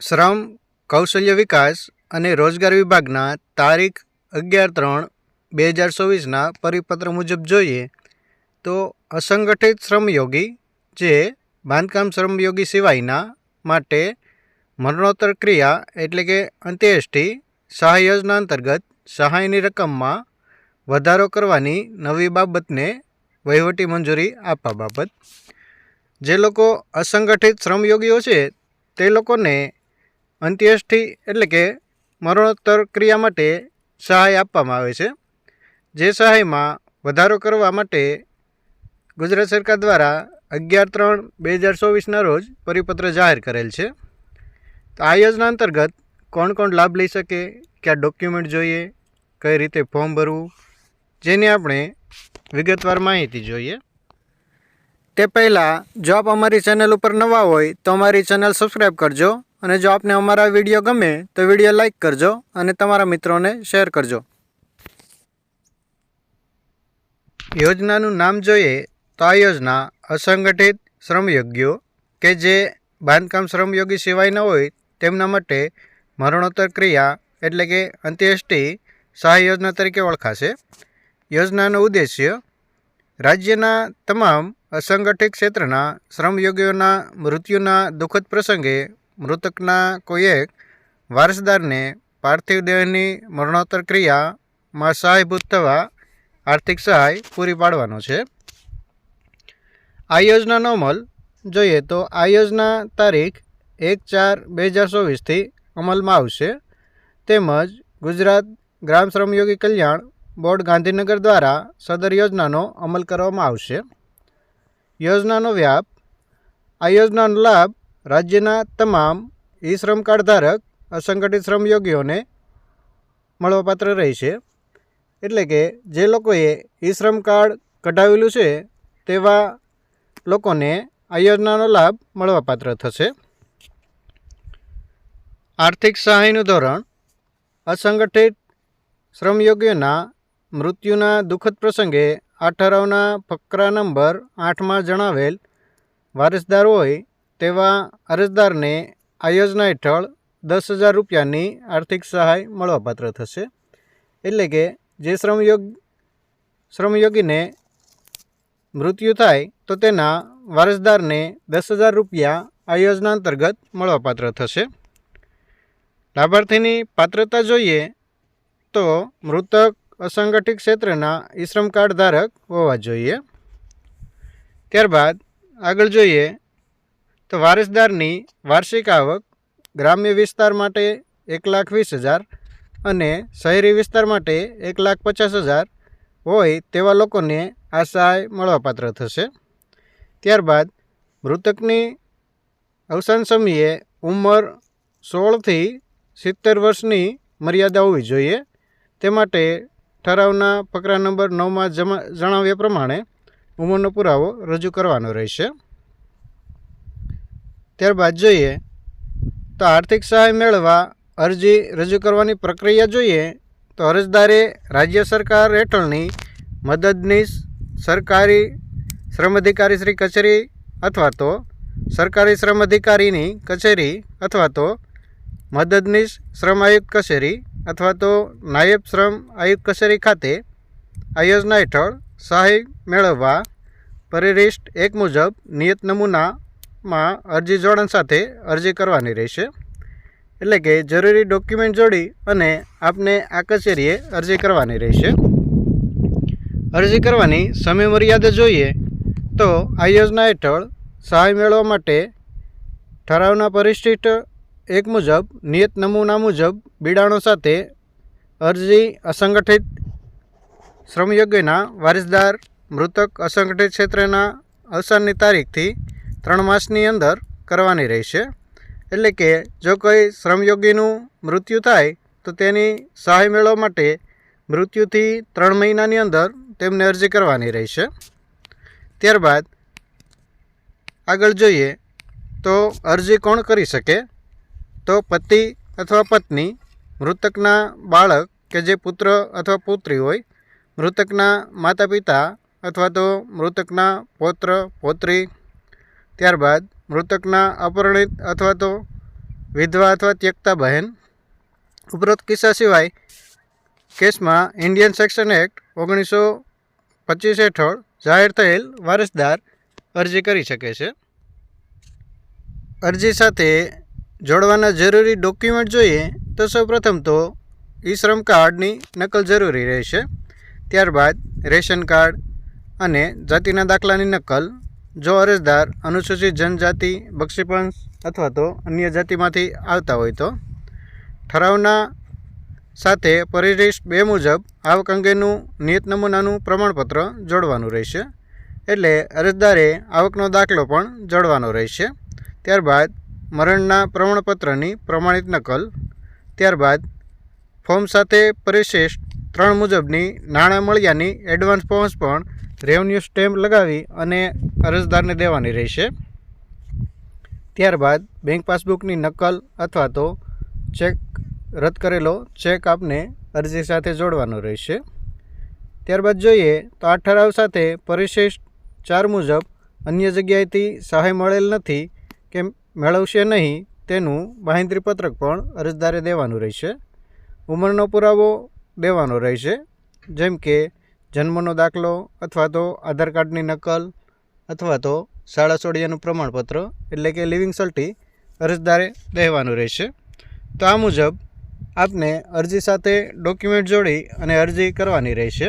શ્રમ, કૌશલ્ય વિકાસ અને રોજગાર વિભાગના તારીખ અગિયાર ત્રણ બે હજાર ચોવીસના પરિપત્ર મુજબ જોઈએ તો અસંગઠિત શ્રમયોગી જે બાંધકામ શ્રમયોગી સિવાયના માટે મરણોત્તર ક્રિયા એટલે કે અંત્યેષ્ટિ સહાય યોજના અંતર્ગત સહાયની રકમમાં વધારો કરવાની નવી બાબતને વહીવટી મંજૂરી આપવા બાબત. જે લોકો અસંગઠિત શ્રમયોગીઓ છે તે લોકોને અંત્યેષ્ટિ એટલે કે મરણોત્તર ક્રિયા માટે સહાય આપવામાં આવે છે. જે સહાયમાં વધારો કરવા માટે ગુજરાત સરકાર દ્વારા અગિયાર ત્રણ બે હજાર ચોવીસના રોજ પરિપત્ર જાહેર કરેલ છે. તો આ યોજના અંતર્ગત કોણ કોણ લાભ લઈ શકે, કયા ડોક્યુમેન્ટ જોઈએ, કઈ રીતે ફોર્મ ભરવું, જેની આપણે વિગતવાર માહિતી જોઈએ. તે પહેલાં, જો આપ અમારી ચેનલ ઉપર નવા હોય તો અમારી ચેનલ સબસ્ક્રાઈબ કરજો. અને જો આપને અમારા વીડિયો ગમે, તો વીડિયો લાઈક કરજો અને તમારા મિત્રોને શેર કરજો. યોજનાનું નામ જોઈએ તો આ યોજના અસંગઠિત શ્રમયોગીઓ કે જે બાંધકામ શ્રમયોગી સિવાયના હોય, તેમના માટે મરણોત્તર ક્રિયા એટલે કે અંત્યેષ્ટિ સહાય યોજના તરીકે ઓળખાશે. યોજનાનો ઉદ્દેશ્ય રાજ્યના તમામ અસંગઠિત ક્ષેત્રના શ્રમયોગીઓના મૃત્યુના દુઃખદ પ્રસંગે મૃતકના કોઈ એક વારસદારને પાર્થિવ દેહની મરણોત્તર ક્રિયામાં સહાયભૂત થવા આર્થિક સહાય પૂરી પાડવાનો છે. આ યોજનાનો અમલ જોઈએ તો આ યોજના તારીખ એક ચાર બે હજાર ચોવીસથી અમલમાં આવશે. તેમજ ગુજરાત ગ્રામ શ્રમયોગી કલ્યાણ બોર્ડ ગાંધીનગર દ્વારા સદર યોજનાનો અમલ કરવામાં આવશે. યોજનાનો વ્યાપ આ યોજનાનો લાભ રાજ્યના તમામ ઈ શ્રમ કાર્ડ ધારક અસંગઠિત શ્રમયોગીઓને મળવાપાત્ર રહેશે. એટલે કે જે લોકોએ ઈ શ્રમ કાર્ડ કઢાવેલું છે, તેવા લોકોને આ યોજનાનો લાભ મળવાપાત્ર થશે. આર્થિક સહાયનું ધોરણ. અસંગઠિત શ્રમયોગીઓના મૃત્યુના દુઃખદ પ્રસંગે આ ઠરાવના ફકરા નંબર આઠમાં જણાવેલ વારસદાર હોય તેવા અરજદારને આ યોજના હેઠળ દસ હજાર રૂપિયાની આર્થિક સહાય મળવાપાત્ર થશે. એટલે કે જે શ્રમયોગ, શ્રમયોગીને મૃત્યુ થાય, તો તેના વારસદારને દસ હજાર રૂપિયા આ યોજના અંતર્ગત મળવાપાત્ર થશે. લાભાર્થીની પાત્રતા જોઈએ તો મૃતક અસંગઠિત ક્ષેત્રના ઈ શ્રમ કાર્ડ ધારક હોવા જોઈએ. ત્યારબાદ આગળ જોઈએ તો વારસદારની વાર્ષિક આવક ગ્રામ્ય વિસ્તાર માટે એક લાખ વીસ હજાર અને શહેરી વિસ્તાર માટે એક લાખ પચાસ હજાર હોય તેવા લોકોને આ સહાય મળવાપાત્ર થશે. ત્યારબાદ મૃતકની અવસાન સમયે ઉંમર સોળથી સિત્તેર વર્ષની મર્યાદા હોવી જોઈએ. તે માટે ઠરાવના ફકરા નંબર નવમાં જમા જણાવ્યા પ્રમાણે ઉંમરનો પુરાવો રજૂ કરવાનો રહેશે. ત્યારબાદ જોઈએ તો આર્થિક સહાય મેળવવા અરજી રજૂ કરવાની પ્રક્રિયા જોઈએ તો અરજદારે રાજ્ય સરકાર હેઠળની મદદનીશ સરકારી શ્રમ અધિકારી શ્રી કચેરી અથવા તો સરકારી શ્રમ અધિકારીની કચેરી અથવા તો મદદનીશ શ્રમ આયુક્ત કચેરી અથવા તો નાયબ શ્રમ આયુક્ત કચેરી ખાતે આ યોજના હેઠળ સહાય મેળવવા પરિરિષ્ટ એક મુજબ નિયત નમૂનામાં અરજી જોડાણ સાથે અરજી કરવાની રહેશે. એટલે કે જરૂરી ડોક્યુમેન્ટ જોડી અને આપને આ કચેરીએ અરજી કરવાની રહેશે. અરજી કરવાની સમય મર્યાદા જોઈએ તો આ યોજના હેઠળ સહાય મેળવવા માટે ઠરાવના પરિશિષ્ટ એક મુજબ, નિયત નમૂના મુજબ બિડાણો સાથે અરજી અસંગઠિત શ્રમયોગ્યના વારસદાર મૃતક અસંગઠિત ક્ષેત્રના અવસાનની તારીખથી ત્રણ માસની અંદર કરવાની રહેશે. એટલે કે જો કોઈ શ્રમયોગીનું મૃત્યુ થાય, તો તેની સહાય મેળવવા માટે મૃત્યુથી ત્રણ મહિનાની અંદર તેમને અરજી કરવાની રહેશે. ત્યારબાદ આગળ જોઈએ, તો અરજી કોણ કરી શકે? તો પતિ અથવા પત્ની, મૃતકના બાળક કે જે પુત્ર અથવા પુત્રી હોય, મૃતકના માતા પિતા અથવા તો મૃતકના પૌત્ર, પૌત્રી ત્યારબાદ મૃતકના અપરિણિત અથવા તો વિધવા અથવા ત્યક્તા બહેન ઉપરોક્ત કિસ્સા સિવાય કેસમાં ઇન્ડિયન સેક્શન એક્ટ ઓગણીસો પચીસ હેઠળ જાહેર થયેલ વારસદાર અરજી કરી શકે છે. અરજી સાથે જોડવાના જરૂરી ડોક્યુમેન્ટ જોઈએ તો સૌપ્રથમ તો ઈ શ્રમ કાર્ડની નકલ જરૂરી રહેશે. ત્યારબાદ રેશન કાર્ડ અને જાતિના દાખલાની નકલ જો અરજદાર અનુસૂચિત જનજાતિ બક્ષીપંચ અથવા તો અન્ય જાતિમાંથી આવતા હોય તો ઠરાવના સાથે પરિશિષ્ટ બે મુજબ આવક અંગેનું નિયત નમૂનાનું પ્રમાણપત્ર જોડવાનું રહેશે. એટલે અરજદારે આવકનો દાખલો પણ જોડવાનો રહેશે. ત્યારબાદ મરણના પ્રમાણપત્રની પ્રમાણિત નકલ. ત્યારબાદ ફોર્મ સાથે પરિશિષ્ટ ત્રણ મુજબની નાણાં મળ્યાની એડવાન્સ પહોંચ પણ રેવન્યુ સ્ટેમ્પ લગાવી અને અરજદારને દેવાની રહેશે. ત્યારબાદ બેંક પાસબુકની નકલ અથવા તો ચેક રદ કરેલો ચેક આપને અરજી સાથે જોડવાનો રહેશે. ત્યારબાદ જોઈએ તો આ ઠરાવ સાથે પરિશિષ્ટ ચાર મુજબ અન્ય જગ્યાએથી સહાય મળેલ નથી કે મેળવશે નહીં તેનું બાંહેધરી પત્રક પણ અરજદારે દેવાનું રહેશે. ઉંમરનો પુરાવો દેવાનો રહેશે, જેમ કે જન્મનો દાખલો અથવા તો આધાર કાર્ડની નકલ અથવા તો શાળા સોડિયાનું પ્રમાણપત્ર, એટલે કે લિવિંગ સલ્ટી, અરજદારે રહેવાનું રહેશે. તો આ મુજબ આપને અરજી સાથે ડોક્યુમેન્ટ જોડી અને અરજી કરવાની રહેશે.